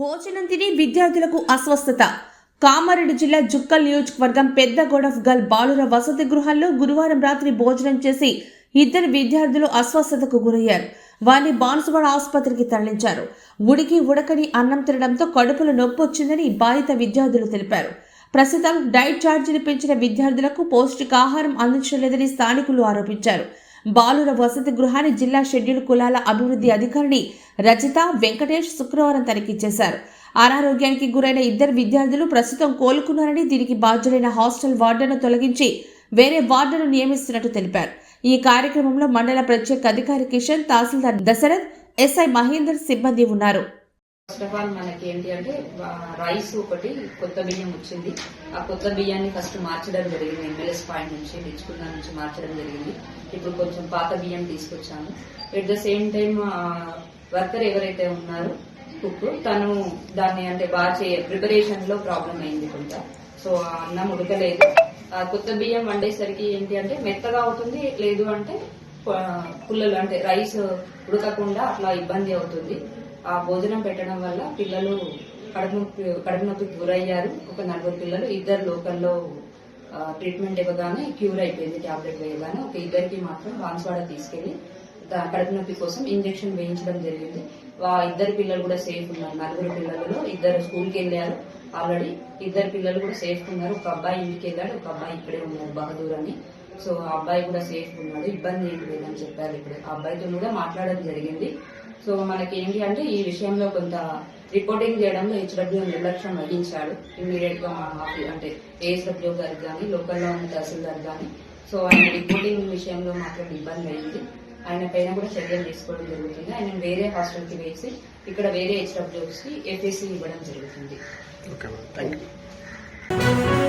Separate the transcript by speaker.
Speaker 1: భోజనం తిని విద్యార్థులకు అస్వస్థత. కామారెడ్డి జిల్లా జుక్కల్ నియోజకవర్గం పెద్దగొడఫ్ గల్ బాలుర వసతి గృహాల్లో గురువారం రాత్రి భోజనం చేసి ఇద్దరు విద్యార్థులు అస్వస్థతకు గురయ్యారు. వారిని బాన్సువాడ ఆసుపత్రికి తరలించారు. ఉడికి ఉడకని అన్నం తినడంతో కడుపులో నొప్పి వచ్చిందని బాధిత విద్యార్థులు తెలిపారు. ప్రస్తుతం డైట్ ఛార్జీలు పెంచిన విద్యార్థులకు పౌష్టికాహారం అందించలేదని స్థానికులు ఆరోపించారు. బాలుర వసతి గృహాన్ని జిల్లా షెడ్యూల్ కులాల అభివృద్ధి అధికారిని రజిత వెంకటేష్ శుక్రవారం తనిఖీ చేశారు అనారోగ్యానికి గురైన ఇద్దరు విద్యార్థులు ప్రస్తుతం కోలుకున్నారని దీనికి బాధ్యులైన హాస్టల్ వార్డును తొలగించి వేరే వార్డును నియమిస్తున్నట్టు తెలిపారు. ఈ కార్యక్రమంలో మండల ప్రత్యేక అధికారి కిషన్ తహసీల్దార్ దశరథ్ ఎస్ఐ మహేందర్ సిబ్బంది ఉన్నారు.
Speaker 2: ఫస్ట్ ఆఫ్ ఆల్ మనకి ఏంటి అంటే రైస్ ఒకటి కొత్త బియ్యం వచ్చింది. ఆ కొత్త బియ్యాన్ని ఫస్ట్ మార్చడం జరిగింది. ఎంఎల్ఎస్ పాయింట్ నుంచి నిచ్చుకున్న నుంచి మార్చడం జరిగింది. ఇప్పుడు కొంచెం పాత బియ్యం తీసుకొచ్చాము. At the same time worker ఎవరైతే ఉన్నారో కుక్ తను దాన్ని అంటే బాగా చే ప్రిపరేషన్లో ప్రాబ్లం అయింది కొంత. సో ఆ అన్నం ఉడకలేదు. ఆ కొత్త బియ్యం వండేసరికి ఏంటి అంటే మెత్తగా అవుతుంది లేదు అంటే పుల్లలు అంటే రైస్ ఉడకకుండా అట్లా ఇబ్బంది అవుతుంది. ఆ భోజనం పెట్టడం వల్ల పిల్లలు కడుపు నొప్పి కడుపు నొప్పికి గురయ్యారు ఒక నలుగురు పిల్లలు ఇద్దరు లోకల్లో ట్రీట్మెంట్ ఇవ్వగానే క్యూర్ అయిపోయింది టాబ్లెట్ వేయగానే. ఒక ఇద్దరికి మాత్రం బాన్స్వాడ తీసుకెళ్ళి కడుపు నొప్పి కోసం ఇంజెక్షన్ వేయించడం జరిగింది. ఆ ఇద్దరు పిల్లలు కూడా సేఫ్ ఉన్నారు. నలుగురు పిల్లలలో ఇద్దరు స్కూల్కి వెళ్ళారు. ఆల్రెడీ ఇద్దరు పిల్లలు కూడా సేఫ్ ఉన్నారు. ఒక అబ్బాయి ఇంటికి వెళ్ళాడు. ఒక అబ్బాయి ఇక్కడే ఉన్నారు బహదూర్ అని సో ఆ అబ్బాయి కూడా సేఫ్ ఉన్నాడు. ఇబ్బంది ఏం లేదని చెప్పారు ఇప్పుడు. ఆ అబ్బాయితో కూడా మాట్లాడడం జరిగింది. సో మనకి ఏంటి అంటే ఈ విషయంలో కొంత రిపోర్టింగ్ చేయడంలో హెచ్డబ్ల్యూ నిర్లక్ష్యం వహించాడు. ఇమీడియట్గా మా ఆఫీ- అంటే ఏఎస్డబ్ల్యూ గారికి కానీ లోకల్లో ఉన్న తహసీల్దార్ కానీ సో ఆయన రిపోర్టింగ్ విషయంలో మాత్రం ఇబ్బంది అయింది. ఆయన పైన కూడా చర్యలు తీసుకోవడం జరుగుతుంది. ఆయన వేరే హాస్టల్కి వేసి ఇక్కడ వేరే హెచ్డబ్ల్యూస్కి ఏపీసీ ఇవ్వడం జరుగుతుంది.
Speaker 3: Okay thank you